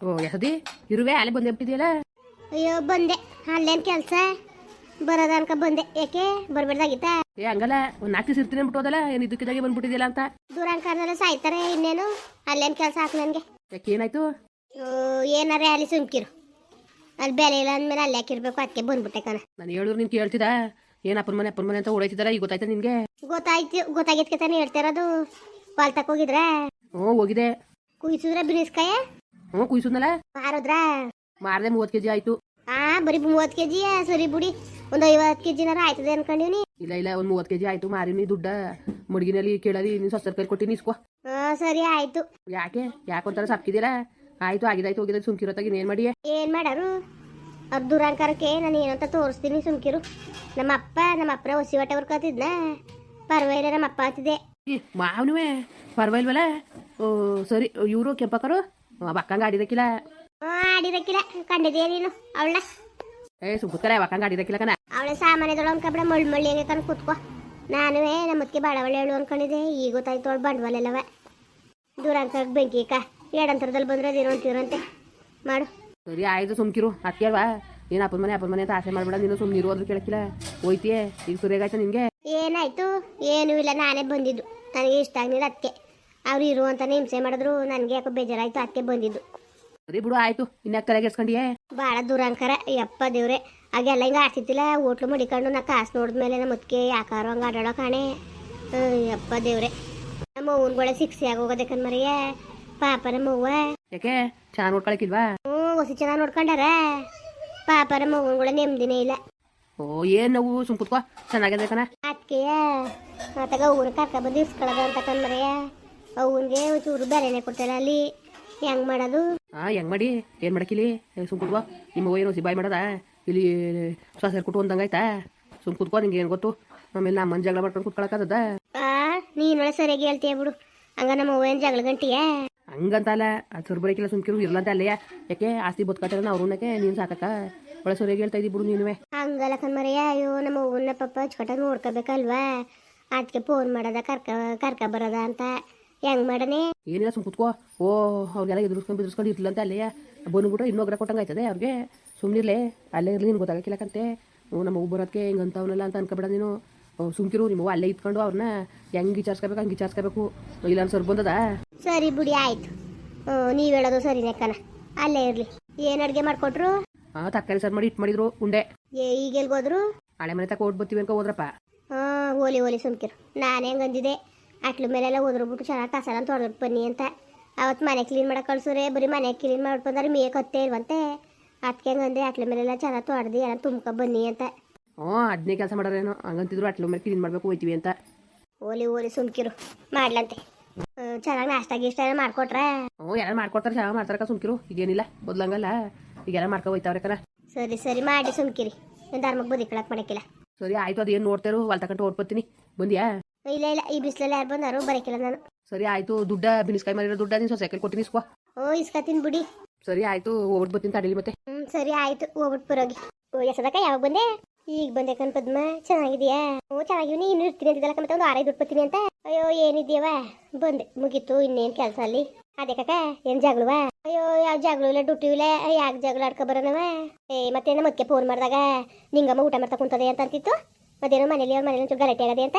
ಓ ಯಹದಿ? ಇರುವೆ ಅಲ್ಲೇ ಬಂದೆ ಬಿಟ್ಟಿದೆಯಲ್ಲ ಅಯ್ಯೋ ಬಂದೆ. ಅಲ್ಲೇನ್ ಕೆಲಸ? ಬರೋದ ಅನ್ಕ ಬಂದೆ. ಯಾಕೆ ಬರ್ಬೇಡ್ದಾಗಿತ್ತ? ಏ ಹಂಗಲ್ಲ. ಒಂದ್ ನಾಲ್ಕು ದಿವಸ ಇರ್ತೀನಿ ಬಿಟ್ಟೋದಲ್ಲ ಏನ್ ಇದಕ್ಕಿದಾಗೆ ಬಂದ್ಬಿಟ್ಟಿದೆಯಲ್ಲ ಅಂತ? ದೂರಾಂಕಾರದಲ್ಲ ಸಾಯ್ತಾರೆ ಇನ್ನೇನು? ಅಲ್ಲೇನ್ ಕೆಲಸ ಹಾಕ್ ನನಗೆ? ಯಾಕೆ ಏನಾಯ್ತು? ಏನಾರೇ ಅಲ್ಲಿ ಸುಮ್ಕಿರು. ಅಲ್ಲಿ ಬೆಲೆ ಇಲ್ಲ ಅಂದ್ಮೇಲೆ ಅಲ್ಲಿ ಹಾಕಿರ್ಬೇಕು ಅದಕ್ಕೆ ಬಂದ್ಬಿಟ್ಟೆ ಕಣ. ನಾನು ಹೇಳಿದ್ರು ನಿನ್ ಕೇಳ್ತಿದ? ಏನ್ ಅಪ್ಪನ ಮನೆ ಅಪ್ಪನ ಮನೆ ಅಂತ ಓಡೈತಿದ್ದಾರ ಈಗ ಗೊತ್ತಾಯ್ತಾ ನಿನಗೆ? ಗೊತ್ತಾಯ್ತು ಗೊತ್ತಾಗಿದ್ಕೆ ತಾನೇ ಹೇಳ್ತಿರೋದು ಹೊಲ್ತಕ್ ಹೋಗಿದ್ರ? ಓ ಹೋಗಿದೆ. ಕುಯ್ಸಿದ್ರೆ ಬಿರಿಸ್ಕಾಯ? ಹ್ಞೂ ಕುಯ್ಸುದ್ನಲ್ಲ? ಮಾರದ್ರ? ಮಾರದೆ ಮೂವತ್ ಕೆಜಿ ಆಯ್ತು. ಆ ಬರೀ ಮೂವತ್ ಕೆಜಿ ಸರಿ ಬಿಡಿ. ಒಂದ್ ಐವತ್ ಕೆ ಜಿನಾರ ಆಯ್ತದೆ ಅನ್ಕೊಂಡಿವ್ನಿ ಇಲ್ಲ ಇಲ್ಲ ಒಂದ್ ಮೂವತ್ ಕೆಜಿ ಆಯ್ತು. ಮಾರಿನಿ ದುಡ್ಡ ಮುಡ್ಗಿನಲ್ಲಿ ಕೇಳಲಿ ನೀನ್ ಸಸ್ತರ ಕೈ ಕೊಟ್ಟಿನಿ ಇಸ್ಕೋ. ಹಾ ಸರಿ ಆಯ್ತು. ಯಾಕೆ? ಯಾಕೊಂತಾರ ಸಪ್ಕಿದ್ದೀರಾ ಆಯ್ತು ಆಗಿದಾಯ್ತು ಹೋಗಿದ ಸುಮ್ಕಿರೋತ್ತಾಗ ಏನ್ ಮಾಡಿ ಏನ್ ಮಾಡಾರು? ಅವ್ರ ದುರಾಂಕಾರಕ್ಕೆ ನಾನು ಏನಂತ ತೋರಿಸ್ತೀನಿ ಸುಮ್ಕಿರು. ನಮ್ಮ ಅಪ್ಪ ನಮ್ಮ ಅಪ್ಪನ ಹೊಸಿ ಹೊಟ್ಟೆ ಹುರ್ಕೋತಿದ್ನ ಪರವಾಗಿಲ್ಲ ನಮ್ಮ ಅಪ್ಪ ಅಂತಿದ್ದೆ ಮಾವನುವೆ ಪರ್ವೈಲ್ವಲ್ಲ ಓ ಸರಿ ಇವರು ಕೆಂಪಕ್ಕರು ಬಕ್ಕಂಗ ಆಡಿದಕ್ಕಿಲ್ಲ ಆಡಿದಕ್ಕಿಲ್ಲ ಕಂಡಿದ್ಯಾ ನೀನು ಅವಳ ಏ ಸುಮ್ಮನೆ ಬಕ್ಕಂಗ ಆಡಿದಕ್ಕಿಲ್ಲ ಕಣ ಅವಳ ಸಾಮಾನ್ಯದೊಳ ಅನ್ಕೊಂಬಿಡ ಮಳ್ ಮಳ್ಳಿ ಹಂಗೆ ಕನ್ ಕೂತ್ಕೋ ನಾನುವೇ ನಮ್ಮಕ್ಕೆ ಬಾಳವಳ್ಳಿ ಹೇಳು ಅನ್ಕೊಂಡಿದ್ದೆ ಈಗ ಗೊತ್ತಾಯ್ತು ಅವಳು ಬಂಡವಾಳ ಎಲ್ಲವ ದೂರಾಂತರಕ್ಕೆ ಬೆಂಕಿ ಕ ಎರಡಂತರದಲ್ಲಿ ಬಂದ್ರೆ ಅದೇನೋ ಅಂತೀರಂತೆ ಮಾಡು ಸರಿ ಆಯ್ತು ಸುಮ್ಕಿರು ಅತ್ಕೇಳ್ವಾ ಏನು ಅಪ್ಪನ ಮನೆ ಅಪ್ಪನ ಮನೆ ಅಂತ ಆಸೆ ಮಾಡ್ಬೇಡ ನೀನು ಸುಮ್ಮನೆ ಇರೋದ್ರ ಕೇಳಕ್ಕಿಲ್ಲ ಹೋಯ್ತಿಯೇ ಈಗ ಸುರಿಯಾಗಾಯ್ತು ನಿನಗೆ ಏನಾಯ್ತು ಏನೂ ಇಲ್ಲ ನಾನೇ ಬಂದಿದ್ದು ನನಗೆ ಇಷ್ಟ ಆಗಲಿಲ್ಲ ಅದಕ್ಕೆ ಅವ್ರು ಇರು ಅಂತಾನೆ ಹಿಂಸೆ ಮಾಡಿದ್ರು. ನನಗೆ ಯಾಕೋ ಬೇಜಾರಾಯ್ತು ಅದಕ್ಕೆ ಬಂದಿದ್ದು. ಸರಿ ಬಿಡು ಆಯ್ತು. ಇನ್ನ ಎಸ್ಕೊಂಡಿಯೇ ಭಾಳ ದೂರಾಂಕರ ಯಪ್ಪ ದೇವ್ರೆ. ಹಾಗೆಲ್ಲ ಹಿಂಗೆ ಆಡ್ತಿದ್ದಿಲ್ಲ ಹೋಟ್ಲು ಮಡಿಕೊಂಡು ನಾ ಕಾಸು ನೋಡಿದ್ಮೇಲೆ ನಮ್ಮ ಮುದ್ಕೆ ಯಾಕಾರು ಹಂಗ ಆಡಾಡೋ ಕಾಣೆ. ಯಪ್ಪ ದೇವ್ರೆ. ನಮ್ಮ ಅವ್ವನ್ಗೊಳೆ ಸಿಕ್ಸಿ ಆಗೋಗೋದಕ್ಕನ್ ಮರಿಯ. ಪಾಪ ನಮ್ಮ ಅವ್ವ ಯಾಕೆ? ಚೆನ್ನಾಗಿ ನೋಡ್ಕೊಳಕಿಲ್ವಾ? ಹ್ಞೂ ಹೊಸಿ ಚೆನ್ನಾಗಿ ನೋಡ್ಕೊಂಡಾರ? ಪಾಪ ನಮ್ಮ ಅವ್ವನ್ಗೊಳೆ ನೆಮ್ಮದಿನೇ ಇಲ್ಲ. ಓ ಏನ್ ನಾವು? ಸುಮ್ ಕುತ್ಕೋ. ಚೆನ್ನಾಗಿದೆ ಕಣ. ಅದಕ್ಕೆ ಮತ್ತಾಗ ಊರು ಕರ್ಕ ಬಂದು ಇಸ್ಕೊಳ್ಳೋದು ಅಂತ ಕಣ್ಮರಿಯ ಅವ್ವನ್ಗೆ ಚೂರು ಬೇರೆನೆ ಕೊಡ್ತಾರ. ಅಲ್ಲಿ ಹೆಂಗ್ ಮಾಡೋದು? ಆ ಹೆಂಗ್ ಮಾಡಿ? ಏನು ಮಾಡಕ್ಕಿಲಿ ಸುಮ್ ಕುತ್ಕೋ. ನಿಮ್ಮ ಏನೋ ಸಿಬಾಯಿ ಮಾಡದ? ಇಲ್ಲಿ ಸೊಸೆರ್ ಕುಟ್ಟು ಅಂದಂಗಾಯ್ತಾ ಸುಮ್ ಕುತ್ಕೋ ನಿಂಗೆ ಏನು ಗೊತ್ತು? ಆಮೇಲೆ ನಮ್ಮ ಜಗಳ ಮಾಡ್ಕೊಂಡು ಕುತ್ಕೊಳಕ್ಕದ ಆ ನೀನೊಳೆ ಸರಿಯಾಗಿ ಹೇಳ್ತೀಯ ಬಿಡು. ಹಂಗ ನಮ್ಮ ಏನ್ ಜಗಳ ಗಂಟಿಯ ಹಂಗಂತಲ್ಲ ಅದು ಬರಕಿಲ್ಲ ಸುಮ್ ಸುಮ್ಕಿರು ಇರ್ಲಂತ ಅಲ್ಲಯ್ಯ. ಯಾಕೆ ಆಸ್ತಿ ಬದುಕಟ್ಟಾರ ಅವ್ರನ್ನಕ್ಕೆ ನೀನು ಸಾಕಕ್ಕ. ಒಳ್ಳೆ ಸರಿಯಾಗಿ ಹೇಳ್ತಾ ಇದ್ದಿ ಬಿಡು ನೀನುವೆ. ಹಂಗಲ್ಲ ಕಣ್ಮರಿಯ ಅಯ್ಯೋ ನಮ್ಮ ಅವ್ವನ್ನ ಪಪ್ಪ ಅಚ್ಚುಕಟ್ಟಾಗಿ ನೋಡ್ಕೋಬೇಕಲ್ವಾ? ಅದಕ್ಕೆ ಫೋನ್ ಮಾಡೋದ ಕರ್ಕ ಕರ್ಕ ಬರೋದ ಅಂತ. ಹೆಂಗ್ ಮಾಡನೆ ಏನಿಲ್ಲ ಸುಮ್ ಕುತ್ಕೋ. ಓ ಅವ್ರಿಗೆಲ್ಲ ಎದುರಿಸ್ಕೊಂಡು ಬಿದ್ರಿಸ್ಕೊಂಡು ಅಂತ ಅಲ್ಲೇ. ಬಂದ್ಬಿಟ್ಟು ಇನ್ನೊಗ್ರ ಕೊಟ್ಟಂಗೆ ಆಯ್ತದೆ ಅವ್ರಿಗೆ. ಸುಮ್ಮನಿರ್ಲೆ ಅಲ್ಲೇ ಇರ್ಲಿ ನಿನ್ಗೆ ಗೊತ್ತಾಗಕ್ಕಿಲ್ಲಕಂತೆ ನಮ್ಮ ಬರೋದಕ್ಕೆ ಹಿಂಗೆ ಅಂತವನಲ್ಲ ಅಂತ ಅನ್ಕೊಬೇಡ ನೀನು. ಸುಮ್ಕಿರು ನಿಮ್ಮ ಅಲ್ಲೇ ಇತ್ಕೊಂಡು ಅವ್ರನ್ನ ಹೆಂಗ್ ವಿಚಾರಿಸ್ಕೋಬೇಕು ಹಂಗೆ ವಿಚಾರಿಸ್ಕೋಬೇಕು. ಇಲ್ಲ ಸರ್ ಬಂದದ? ಸರಿ ಬಿಡಿ ಆಯ್ತು. ನೀವ್ ಹೇಳೋದು ಸರಿ ನೆಕ್ಕನ. ಅಲ್ಲೇ ಇರ್ಲಿ. ಏನ್ ಅಡ್ಗೆ ಮಾಡ್ಕೊಟ್ರು? ಹಾಂ ತರಕಾರಿ ಸರ್ ಮಾಡಿ ಇಟ್ ಮಾಡಿದ್ರು ಉಂಡೆ. ಏ ಹೋದ್ರು ಹಳೆ ಮನೆ ತಕ ಓಟ್ ಬರ್ತೀವಿ ಅನ್ಕೋ ಹೋದ್ರಪ್ಪ. ಹಾ ಓಲಿ ಓಲಿ ಸುಮ್ಕಿರು. ನಾನೇ ಹಂಗಂದಿದ್ದೆ ಅಟ್ಲು ಮೇಲೆಲ್ಲ ಓದ್ರಬಿಟ್ಟು ಚೆನ್ನಾಗಿ ಕಸನ ತೊಳೆದ್ಬಿಟ್ಟು ಬನ್ನಿ ಅಂತ. ಅವತ್ತು ಮನೆ ಕ್ಲೀನ್ ಮಾಡಕ್ಕೆ ಕಳ್ಸೋರೆ ಬರೀ ಮನೆ ಕ್ಲೀನ್ ಮಾಡ್ಕೊಂಡ್ರೆ ಬಂದ್ರೆ ಮೇಯಕ್ ಕತ್ತೆ ಇಲ್ವಂತೆ. ಅದಕ್ಕೆ ಅಂದೆ ಅಟ್ಲ ಮೇಲೆಲ್ಲ ಚೆನ್ನಾಗಿ ತೊಡ್ದು ಎಲ್ಲ ತುಂಬ್ಕೊ ಬನ್ನಿ ಅಂತ. ಹ್ಞೂ ಅದನ್ನೇ ಕೆಲಸ ಮಾಡೋರೇನೋ ಹಂಗಂತಿದ್ರು ಅಟ್ಲ ಮೇಲೆ ಕ್ಲೀನ್ ಮಾಡ್ಬೇಕು ಹೋಯ್ತೀವಿ ಅಂತ. ಓಲಿ ಓಲಿ ಸುಮ್ಕಿರು ಮಾಡ್ಲಂತೆ. ಚೆನ್ನಾಗಿ ನಾಷ್ಟ ಗೀಷ್ಟ ಎಲ್ಲ ಮಾಡ್ಕೊಟ್ರೆ? ಹ್ಞೂ ಎಲ್ಲ ಮಾಡ್ಕೊಡ್ತಾರೆ ಚೆನ್ನಾಗಿ ಮಾಡ್ತಾರಕ್ಕ ಸುಮ್ಕಿರು ಈಗೇನಿಲ್ಲ ಬದಲಂಗಲ್ಲ ಈಗೆಲ್ಲ ಮಾಡ್ಕೊ ಹೋಯ್ತಾವ್ರೆ ಕಣ ಸರಿ ಸರಿ ಮಾಡಿ ಸುಮ್ಕಿರಿ. ಧರ್ಮಕ್ಕೆ ಕಳಕ್ಕೆ ಮಾಡಕ್ಕಿಲ್ಲ ಸರಿ ಆಯ್ತು ಅದೇನು ನೋಡ್ತಾರೋ ಹೊಲ್ ಓಡ್ಕೊತೀನಿ ಬಂದ್ಯಾ? ಇಲ್ಲ ಇಲ್ಲ ಈ ಬಿಸಿಲಲ್ಲಿ ಯಾರು ಬಂದಾರು ಬರಕಿಲ್ಲ ನಾನು. ಸರಿ ಆಯ್ತು ದುಡ್ಡ ಬಿನಿಸ್ಕಾಯಿ ಮಾಡಿರೋ ದುಡ್ಡ ನೀನು ಸೊಸೈಕಲ್ ಕೊಟ್ಟಿನಿ ಇಸ್ಕೋ. ಓ ಇಸ್ಕತೀನಿ ಬಿಡಿ. ಸರಿ ಆಯ್ತು ಹೋಗ್ಬಿಟ್ಟು ಬರ್ತೀನಿ ತಡೀಲಿ ಮತ್ತೆ. ಹ್ಮ್ ಸರಿ ಆಯ್ತು ಹೋಗ್ಬಿಟ್ಟು ಬರೋಗಿ ಓ ಎಸದಕ್ಕ ಯಾವಾಗ ಬಂದೆ? ಈಗ ಬಂದೆ ಕಣ್ ಪದ್ಮ ಚೆನ್ನಾಗಿದೆಯಾ ಓ ಚೆನ್ನಾಗಿವ್ನಿ ಇನ್ನು ಇರ್ತೀನಿ ಅಂತಿದ್ದಲ್ಲ ಮತ್ತೆ ಒಂದು ಆರೈದು ದುಡ್ಡು ಅಂತ. ಅಯ್ಯೋ ಏನಿದ್ಯವ ಬಂದೆ ಮುಗೀತು ಇನ್ನೇನ್ ಕೆಲಸ ಅಲ್ಲಿ. ಅದೇ ಕಾಕ ಏನ್ ಜಗಳವ? ಅಯ್ಯೋ ಯಾವ ಜಗಳು ಇಲ್ಲ ಡ್ಯೂಟಿ ಇಲ್ಲ ಯಾಕೆ ಜಗಳ ಆಡ್ಕೊ ಬರೋಣವ? ಏ ಮತ್ತೆ ನಮ್ಮ ಮತ್ತೆ ಫೋನ್ ಮಾಡಿದಾಗ ನಿಂಗಮ್ಮ ಊಟ ಮಾಡ್ತಾ ಕುಂತದೆ ಅಂತ ಅಂತಿತ್ತು? ಮತ್ತೇನೋ ಮನೇಲಿ, ಅವ್ರ ಮನೇಲಿ ಒಂಚೂರು ಗಲಾಟೆ ಆಗದೆ ಅಂತ.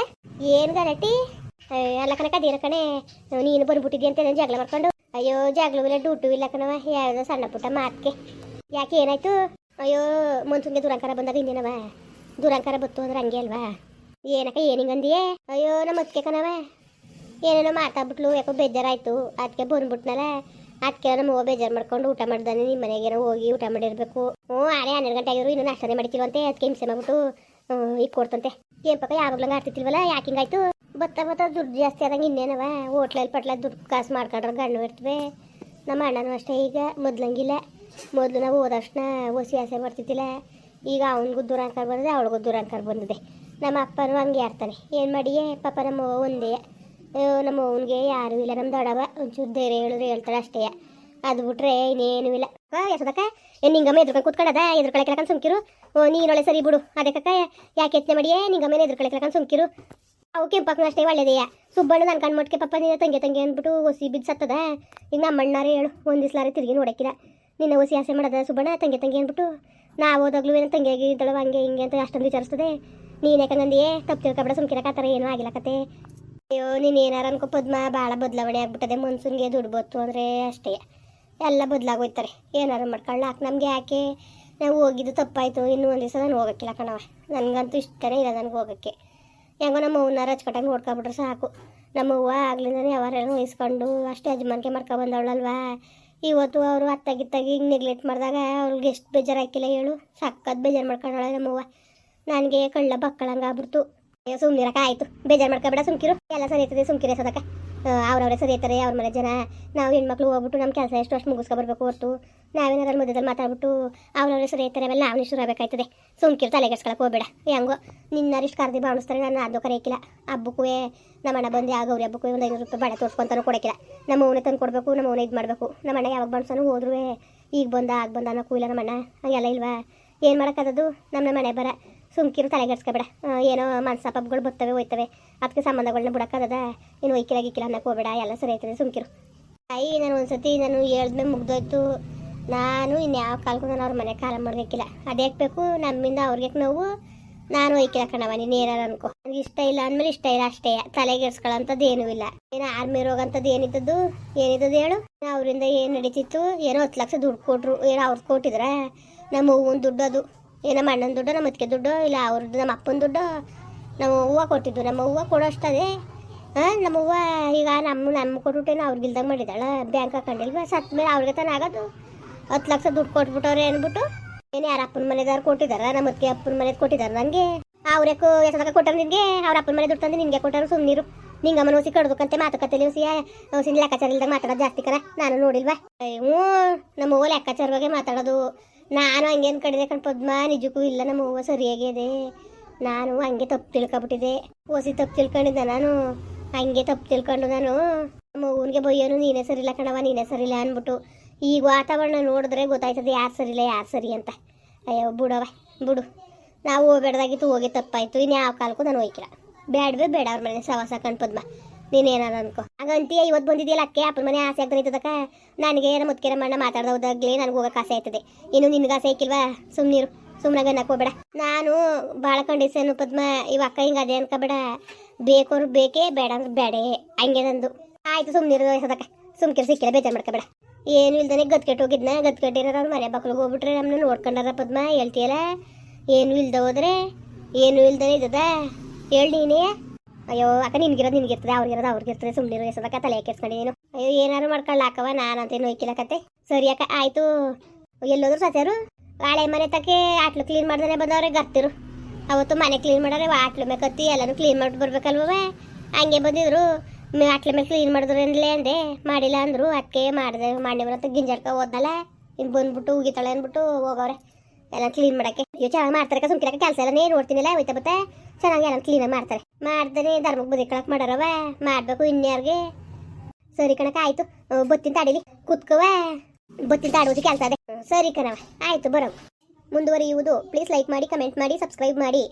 ಏನು ಗಲಾಟಿ? ಅಲ್ಲ ಕಣಕ ಅದೇನ ಕಣೆ. ನೀನು ಬಂದ್ಬಿಟ್ಟಿದ್ದಿ ಅಂತ ಜಗಳ ಮಾಡ್ಕೊಂಡು. ಅಯ್ಯೋ, ಜಗಳು ಇಲ್ಲ ಡೂಟು ಇಲ್ಲ ಕಣವ ಯಾವುದೋ ಸಣ್ಣ ಪುಟ್ಟ ಮಾತ್ಕೆ ಯಾಕೆ ಏನಾಯ್ತು? ಅಯ್ಯೋ ಮನ್ಸೂನ್ಗೆ ದುರಂಕಾರ ಬಂದಾಗ ಇಂದಿನವ ದುರಂಕಾರ ಬತ್ತು ಅಂದ್ರೆ ಹಂಗೆ ಅಲ್ವಾ? ಏನಕ್ಕ ಏನಿಂಗಂದಿಯೇ ಅಯ್ಯೋ, ನಮ್ಮ ಅದಕ್ಕೆ ಕಣವ ಏನೇನೋ ಮಾತಾಡ್ಬಿಟ್ಲು, ಯಾಕೋ ಬೇಜಾರಾಯ್ತು. ಅದಕ್ಕೆ ಬಂದ್ಬಿಟ್ನಲ್ಲ. ಅದಕ್ಕೆ ನಮ್ಮ ಬೇಜಾರು ಮಾಡ್ಕೊಂಡು ಊಟ ಮಾಡ್ದಾನೆ. ನಿಮ್ಮ ಮನೆಗೆ ಹೋಗಿ ಊಟ ಮಾಡಿರ್ಬೇಕು. ಹ್ಞೂ ಆರೇ ಹನ್ನೆರಡು ಗಂಟೆ ಆಗಿರು ಇನ್ನೂ ನಾಷ್ಟನೇ ಮಾಡ್ತೀವಂತೆ ಅದಕ್ಕೆ ಹಿಂಸೆ ಮಾಡ್ಬಿಟ್ಟು. ಈಗ ಕೊಡ್ತಂತೆ. ಏನ್ ಪಕ್ಕ ಯಾವಾಗ್ಲಂಗ ಆಡ್ತಿತ್ತಿಲ್ವಲ್ಲ ಯಾಕೆ ಹಿಂಗಾಯ್ತು? ಬತ್ತ ಬತ್ತ ದುಡ್ಡು ಜಾಸ್ತಿ ಆದಂಗೆ ಇನ್ನೇನವ? ಹೋಟ್ಲಲ್ಲಿ ಪಟ್ಲ ದುಡ್ಡು ಕಾಸು ಮಾಡ್ಕೊಂಡ್ರೆ ಗಣ್ಣು ಇರ್ತವೆ. ನಮ್ಮ ಅಣ್ಣನೂ ಅಷ್ಟೇ ಈಗ, ಮೊದ್ಲಂಗಿಲ್ಲ. ಮೊದಲು ನಾವು ಹೋದಕ್ಷಣ ಒಸಿ ಆಸೆ ಮಾಡ್ತಿದ್ದಿಲ್ಲ. ಈಗ ಅವನಿಗೂ ದುರಂಕಾರ ಬಂದಿದೆ, ಅವಳಿಗೂ ದುರಂಕಾರ ಬಂದಿದೆ. ನಮ್ಮ ಅಪ್ಪನೂ ಹಂಗೆ ಆಡ್ತಾನೆ. ಏನು ಮಾಡಿಯೇ, ಪಾಪ ನಮ್ಮ ಒಂದೇ. ನಮ್ಮ ಅವನಿಗೆ ಯಾರೂ ಇಲ್ಲ ನಮ್ಮ ದೊಡವ ಒಂಚೂರು ಧೈರ್ಯ ಹೇಳಿದ್ರೆ ಹೇಳ್ತಾಳೆ ಅಷ್ಟೇ. ಅದು ಬಿಟ್ರೆ ಇನ್ನೇನೂ ಇಲ್ಲ. ಎಸದಕ್ಕ ಏನು ನಿಂಗಮ್ಮ ಎದುರು ಕಳೆ ಎದ್ರುಕೊಳಕ್ಕೆ ಸುಮ್ಕಿರು. ನೀನೊಳೆ ಸರಿ ಬಿಡು. ಅದೇ ಕಕ್ಕ ಯಾಕೆ ಯತ್ನೆ ಮಾಡಿಯೇ ನಿಂಗಮ್ಮ ಎದ್ರುಕೊಳಕ್ಕೆ ಸುಮ್ಕಿರು. ಅವು ಕೆಂಪಕ್ಕೂ ಅಷ್ಟೇ ಒಳ್ಳೇದೆಯ? ಸುಬ್ಬಣ್ಣ ನನ್ನ ಕಣ್ ಮಟ್ಕೆ ಪಪ್ಪ ನೀನು ತಂಗಿ ತಂಗಿ ಅಂದ್ಬಿಟ್ಟು ಒಸಿ ಬಿದ್ದು ಸತ್ತದ. ಈಗ ನಮ್ಮ ಅಣ್ಣಾರೇ ಹೇಳು ಒಂದು ದಿವ್ಸಲಾರೆ ತಿರುಗಿ ನೋಡಕ್ಕಿಲ್ಲ ನಿನ್ನ ಒಸಿ ಆಸೆ ಮಾಡದ ಸುಬ್ಬಣ್ಣ ತಂಗಿ ತಂಗಿ ಅಂದ್ಬಿಟ್ಟು ನಾ ಹೋದಾಗ್ಲೂ ಏನೋ ತಂಗಿಯಾಗಿ ಇದ್ದಳು, ಹಂಗೆ ಹಿಂಗೆ ಅಂತ ಅಷ್ಟೊಂದು ವಿಚಾರಿಸ್ತದೆ. ನೀನು ಯಾಕಂಗಂದಿಯೇ ತಪ್ಪು ತಿಳ್ಕೊಬೇಡ ಸುಮ್ಕಿರಕ ಆ ಥರ ಏನೂ ಆಗಿಲ್ಲ ಅಯ್ಯೋ, ನೀನು ಏನಾರ ಅನ್ಕೋ ಪದ್ಮ ಭಾಳ ಬದಲಾವಣೆ ಆಗ್ಬಿಟ್ಟದೆ ಮನ್ಸೂನ್ಗೆ ದುಡ್ಡು ಅಂದರೆ ಅಷ್ಟೇ. ಎಲ್ಲ ಬದಲಾಗೋಯ್ತಾರೆ ಏನಾರು ಮಾಡ್ಕೊಳ್ಳಾಕೆ ನಮಗೆ ಯಾಕೆ? ನಾವು ಹೋಗಿದ್ದು ತಪ್ಪಾಯಿತು. ಇನ್ನೂ ಒಂದು ದಿವಸ ನಾನು ಹೋಗೋಕ್ಕಿಲ್ಲ ಕಣವ ನನಗಂತೂ ಇಷ್ಟನೇ ಇಲ್ಲ ನನಗೆ ಹೋಗೋಕ್ಕೆ. ಹೆಂಗೋ ನಮ್ಮ ಅವ್ವನ ಹಚ್ಕೊಟ್ಟಾಗ ನೋಡ್ಕೊಬಿಟ್ರೆ ಸಾಕು. ನಮ್ಮ ಅವ್ವ ಆಗ್ಲಿಂದನೇ ಯಾವಾರೆಲ್ಲ ವಹಿಸ್ಕೊಂಡು ಅಷ್ಟೇ ಯಜಮಾನ್ಗೆ ಮಾಡ್ಕೊ ಬಂದವಳಲ್ವಾ? ಇವತ್ತು ಅವರು ಅತ್ತಾಗಿತ್ತಾಗಿ ಹಿಂಗೆ ನೆಗ್ಲೆಕ್ಟ್ ಮಾಡಿದಾಗ ಅವ್ರಿಗೆ ಎಷ್ಟು ಬೇಜಾರು ಹಾಕಿಲ್ಲ ಹೇಳು. ಸಕ್ಕತ್ ಬೇಜಾರು ಮಾಡ್ಕೊಂಡಳೆ ನಮ್ಮವ್ವ ನನಗೆ ಕಳ್ಳ ಬಕ್ಕಳಂಗೆ ಆಗ್ಬಿಡ್ತು ಸುಮ್ನಿರಕ ಆಯ್ತು. ಬೇಜಾರು ಮಾಡ್ಕೊಬೇಡ ಸುಮ್ಕಿರು. ಎಲ್ಲ ಸರಿ ಇರ್ತದೆ ಸುಮ್ಕಿರೇ ಸದಕ ಅವ್ರವ್ರೆ ಹೆಸರು ಇರ್ತಾರೆ ಅವ್ರ ಮನೆ ಜನ ನಾವು ಹೆಣ್ಮಕ್ಳು ಹೋಗ್ಬಿಟ್ಟು ನಮ್ಮ ಕೆಲಸ ಎಷ್ಟು, ಅಷ್ಟು ಮುಗಿಸ್ಕೊ ಬರ್ಬೇಕು ಹೊರ್ತು. ನಾವೇನಾದ್ರೂ ಮಧ್ಯದಲ್ಲಿ ಮಾತಾಡ್ಬಿಟ್ಟು ಅವ್ರವ್ರ ಹೆಸರು ಇರ್ತಾರೆ ಅವೆಲ್ಲ ನಾವು ಶುರು ಆಗಬೇಕಾಯ್ತದೆ. ಸುಮ್ಕಿರು ತಲೆಗೆಡ್ಸ್ಕೊಳಕ್ಕೆ ಹೋಗ್ಬೇಡ. ಹೆಂಗೋ, ನಿನ್ನ ಅರಿಷ್ಟು ಕರ್ದಿ ಬಾಣಿಸ್ತಾರೆ ನಾನು ಅದು ಕರೆಯಕ್ಕಿಲ್ಲ ಹಬ್ಬಕ್ಕೂ ನಮ್ಮ ಅಣ್ಣ ಬಂದು ಯಾವ ಗೌರಿ ಹಬ್ಬಕ್ಕೂ ಒಂದು ಐನೂರು ರೂಪಾಯಿ ಬಡ ತೋರಿಸ್ಕೊಂತಾನು ಕೊಡೋಕ್ಕಿಲ್ಲ ನಮ್ಮ ಅವನೇ ತಂದು ಕೊಡಬೇಕು, ನಮ್ಮ ಅವನೇ ಇದು ಮಾಡಬೇಕು. ನಮ್ಮ ಅಣ್ಣ ಯಾವಾಗ ಬಾಣಿಸ್ತಾನು ಹೋದ್ರೂ ಈಗ ಬಂದ, ಆಗ ಬಂದ ಅನ್ನೋ ಇಲ್ಲ ನಮ್ಮ ಅಣ್ಣ ಹಂಗೆಲ್ಲ ಇಲ್ವಾ? ಏನು ಮಾಡೋಕ್ಕದದು ನಮ್ಮ ಮನೆ ಬರ. ಸುಮ್ಕಿರು ತಲೆಗೆಡ್ಸ್ಕೊಬೇಡ ಏನೋ ಮನ್ಸಪ್ಪಗಳು ಬರ್ತವೆ ಹೋಯ್ತವೆ. ಅದಕ್ಕೆ ಸಂಬಂಧಗಳನ್ನ ಬಿಡಕ್ಕದ ಇನ್ನು ಒಯ್ಕಿಲ್ಲ ಗಿಕ್ಕಿಲ್ಲ ಅನ್ನಕ್ಕೆ ಹೋಗ್ಬೇಡ, ಎಲ್ಲ ಸರಿ ಆಯ್ತದೆ, ಸುಮ್ಕಿರು. ತಾಯಿ, ನಾನು ಒಂದ್ಸತಿ ನಾನು ಹೇಳ್ದ್ಮೇಲೆ ಮುಗ್ದೋಯ್ತು. ನಾನು ಇನ್ಯಾವ ಕಾಲಕ್ಕೂ ನಾನು ಅವ್ರ ಮನೆ ಕಾಲ ಮಾಡಬೇಕಿಲ್ಲ ಅದೇ ಬೇಕು? ನಮ್ಮಿಂದ ಅವ್ರಿಗೆ ನೋವು? ನಾನು ಒಯ್ಕಿಲ್ಲ ಕಣವ ನೀನು ಏನಾರು ಅನ್ಕೋ. ನನಗೆ ಇಷ್ಟ ಇಲ್ಲ ಅಂದಮೇಲೆ ಇಷ್ಟ ಇಲ್ಲ ಅಷ್ಟೇ. ತಲೆಗೆಡ್ಸ್ಕೊಳ್ಳೋಂಥದ್ದು ಏನೂ ಇಲ್ಲ. ಏನು ಆರ್ಮಿ ರೋಗಂಥದ್ದು ಏನಿದ್ದದ್ದು? ಏನಿದ್ದದ್ದು ಹೇಳು. ಅವರಿಂದ ಏನು ನಡೀತಿತ್ತು? ಏನೋ ಹತ್ತು ಲಕ್ಷ ದುಡ್ಡು ಕೊಟ್ರು. ಏನೋ ಅವ್ರದ್ದು ಕೊಟ್ಟಿದ್ರೆ? ನಮ್ಮ ಹೂವಿನ ದುಡ್ಡು ಅದು ಏನೋ ನಮ್ಮ ಅಣ್ಣನ ದುಡ್ಡು, ನಮ್ಮ ಅತ್ತಿಗೆ ದುಡ್ಡು, ಇಲ್ಲ ಅವ್ರದ್ದು ನಮ್ಮ ಅಪ್ಪನ ದುಡ್ಡು ನಮ್ಮ ಹೂವು ಕೊಟ್ಟಿದ್ದು. ನಮ್ಮ ಹೂವು ಕೊಡೋಷ್ಟದೇ. ಹಾಂ ನಮ್ಮ ಹೂವು ಈಗ ನಮ್ಮ ನಮ್ಮ ಕೊಟ್ಬಿಟ್ಟೇನು ಅವ್ರಿಗೆ ಇಲ್ದಂಗೆ ಮಾಡಿದಾಳ ಬ್ಯಾಂಕ್ ಹಾಕೊಂಡಿಲ್ವ ಸತ್ತ ಮೇಲೆ ಅವ್ರಿಗೆ ತಾನೇ ಆಗೋದು. ಹತ್ತು ಲಕ್ಷ ದುಡ್ಡು ಕೊಟ್ಬಿಟ್ಟವ್ರೆ ಅನ್ಬಿಟ್ಟು ಏನು ಯಾರು ಅಪ್ಪನ ಮನೆದಾರು ಕೊಟ್ಟಿದಾರ ನಮ್ಮ ಅತ್ತಿಗೆ ಅಪ್ಪನ ಮನೆದು ಕೊಟ್ಟಿದ್ದಾರೆ ನನಗೆ ಅವ್ರೇಕು ಎಸ್ ಕೊಟ್ಟಾರ ನಿನಗೆ. ಅವ್ರ ಅಪ್ಪನ ಮನೆ ದುಡ್ಡು ತಂದು ನಿನಗೆ ಕೊಟ್ಟರು ಸುಮ್ಮನಿರು ನಿಂಗೆ ಅಮ್ಮನ ಓಸಿ ಕಡ್ದಕ್ಕಂತೆ ಮಾತುಕತೆಲಿ ಓಸಿ ಓಸಿ ಲೆಕ್ಕಾಚಾರ ಇಲ್ದಾಗ ಮಾತಾಡೋದು ಜಾಸ್ತಿ ಕರ. ನಾನು ನೋಡಿಲ್ವಾ? ಹ್ಞೂ, ನಮ್ಮ ಅವ್ವ ಲೆಕ್ಕಾಚಾರ ಬಗ್ಗೆ ಮಾತಾಡೋದು. ನಾನು ಹಂಗೇನು ಕಡಿದೆ ಕಣ್ ಪದ್ಮ, ನಿಜಕ್ಕೂ ಇಲ್ಲ ನಮ್ಮ ಹೂವ ಸರಿಯಾಗಿದೆ. ನಾನು ಹಂಗೆ ತಪ್ಪು ತಿಳ್ಕೊಬಿಟ್ಟಿದೆ ಓಸಿ ತಪ್ಪು ತಿಳ್ಕೊಂಡಿದ್ದೆ ನಾನು. ಹಂಗೆ ತಪ್ಪು ತಿಳ್ಕೊಂಡು ನಾನು ನಮ್ಮ ಹೂವನಿಗೆ ಬೈಯೋನು ನೀನೇ ಸರಿಲ್ಲ ಕಣವ ನೀನೇ ಸರಿಲ್ಲ ಅಂದ್ಬಿಟ್ಟು ಈಗ ವಾತಾವರಣ ನೋಡಿದ್ರೆ ಗೊತ್ತಾಯ್ತದೆ ಯಾರು ಸರಿಲ್ಲ ಯಾರು ಸರಿ ಅಂತ. ಅಯ್ಯೋ ಬಿಡವ ಬಿಡು. ನಾವು ಹೋಗ್ಬೇಡ್ದಾಗಿತ್ತು ಹೋಗಿ ತಪ್ಪಾಯ್ತು. ಇನ್ಯಾವ ಯಾವ ಕಾಲಕ್ಕೂ ನಾನು ಹೋಯ್ಕಿಲ್ಲ ಬೇಡವೇ ಬೇಡ ಅವ್ರ ಮನೆ ಸವಾಸ ಕಣ್ ಪದ್ಮ. ನೀನೇನಾರ ಅನ್ಕೋ. ಹಂಗಂತಿ ಇವತ್ತು ಬಂದಿದೆಯಲ್ಲ ಅಕ್ಕೆ, ಅಪ್ಪನ ಮನೆ ಆಸೆ ಆಗ್ತದಕ್ಕ ನನಗೆ ಏನ ಮುತ್ಕೇರ ಮಣ್ಣ ಮಾತಾಡ್ದೋದಾಗ್ಲೇ ನನಗೆ ಹೋಗಕ್ಕೆ ಆಸೆ ಆಯ್ತದೆ. ಇನ್ನು ನಿನ್ಗೆ ಆಸೆ ಇಕ್ಕಿಲ್ವಾ? ಸುಮ್ಮನಿರು ಸುಮ್ಮನೆ ಗನ್ನಕ್ಕೆ ನಾನು ಭಾಳ ಕಂಡೀಷನ್ ಪದ್ಮ, ಇವ ಅಕ್ಕ ಹಿಂಗೆ ಅದೇ ಅನ್ಕೋಬೇಡ. ಬೇಕೋರು ಬೇಕೇ ಬೇಡ ಅಂದ್ರೆ ಬೇಡೇ ಹಂಗೆ ನಂದು. ಆಯ್ತು ಸುಮ್ಮನಿರು ಸದಕ್ಕ ಸುಮ್ಕಿರು ಸಿಕ್ಕಿಲ್ಲ ಬೇಜಾರು ಮಾಡ್ಕೋಬೇಡ. ಏನು ಇಲ್ದನೆ ಗದ್ಕೆಟ್ಟು ಹೋಗಿದ್ನ. ಗದ್ಕೆಟ್ಟಿರೋ ಅವ್ರ ಮನೆ ಮಕ್ಳಿಗೆ ಹೋಗ್ಬಿಟ್ರೆ ನಮ್ಮನ್ನ ನೋಡ್ಕೊಂಡಾರ ಪದ್ಮ, ಹೇಳ್ತೀಯಲ್ಲ? ಏನು ಇಲ್ದ ಹೋದ್ರೆ? ಏನು ಇಲ್ದನೆ ಇದ್ದದ? ಹೇಳಿ ನೀನೇ. ಅಯ್ಯೋ, ಅಕ್ಕ ನಿನ್ಗಿರೋದು ನಿನ್ಗಿರ್ತದೆ, ಅವ್ರಿಗಿರೋದು ಅವ್ರಿಗಿರ್ತದೆ ಇರೋ ಎಸದಕ್ಕ ತಲೆ ನೀನು. ಅಯ್ಯೋ ಏನಾರು ಮಾಡ್ಕೊಳ್ಳಾಕವ ನಾನಂತೇನು ಅಂತೇನು ಕತೆ. ಸರಿ ಅಕ್ಕ, ಆಯ್ತು. ಎಲ್ಲೋದ್ರು ಸತ್ಯರು? ಹಳೆ ಮನೆ ತಕ್ಕೆ ಆಟ್ಲು ಕ್ಲೀನ್ ಮಾಡ್ದೇ ಬಂದವ್ರೆ ಗರ್ತಿರು ಅವತ್ತು ಮನೆ ಕ್ಲೀನ್ ಮಾಡೋರೆ ಆಟ್ಲು ಮೇಲೆ ಕತ್ತಿ ಕ್ಲೀನ್ ಮಾಡಿ ಬರ್ಬೇಕಲ್ವೇ ಹಂಗೆ ಬಂದಿದ್ರು. ಆಟ್ಲ ಮೇಲೆ ಕ್ಲೀನ್ ಮಾಡಿದ್ರು ಏನ್ಲೇ ಅಂದೆ. ಮಾಡಿಲ್ಲ ಅಂದ್ರು, ಅಕ್ಕೆ ಮಾಡಿದೆ ಮಾಡಿ ಬರತ್ತ ಗಿಂಜಾಡ್ಕ ಹೋದ್ನಲ್ಲ? ಇನ್ನು ಬಂದ್ಬಿಟ್ಟು ಉಗಿತಾಳೆ ಅಂದ್ಬಿಟ್ಟು ಹೋಗವ್ರೆ. ಎಲ್ಲ ಕ್ಲೀನ್ ಮಾಡಕ್ಕೆ. ಯೋಚನೆ ಮಾಡ್ತಾರೆ ಸುಮ್ಕಿರಕ್ಕೆ, ಕೆಲಸ ಎಲ್ಲ ನೀನು ನೋಡ್ತೀನಿಲ್ಲ, ಹೋಯ್ತಾ ಬತ್ತೆ? ಚೆನ್ನಾಗಿ ಎಲ್ಲ ಕ್ಲೀನಾಗಿ ಮಾಡ್ತಾರೆ. ಮಾಡ್ತಾನೆ ಧರ್ಮಕ್ಕೆ ಬುದ್ಧಿ ಕಳಕ್ ಮಾಡಾರವ ಮಾಡಬೇಕು ಇನ್ಯಾರ್ಗೆ ಸರಿ ಕಣಕ ಆಯ್ತು. ಬತ್ತಿನ ತಾಡಿಲಿ ಕುತ್ಕವ ಬತ್ತಿನ ತಾಡುವುದು ಕೆಲಸ ಅದೇ. ಸರಿ ಕಣವ ಆಯ್ತು ಬರೋ ಮುಂದುವರಿಯುವುದು. ಪ್ಲೀಸ್ ಲೈಕ್ ಮಾಡಿ ಕಮೆಂಟ್ ಮಾಡಿ ಸಬ್ಸ್ಕ್ರೈಬ್ ಮಾಡಿ.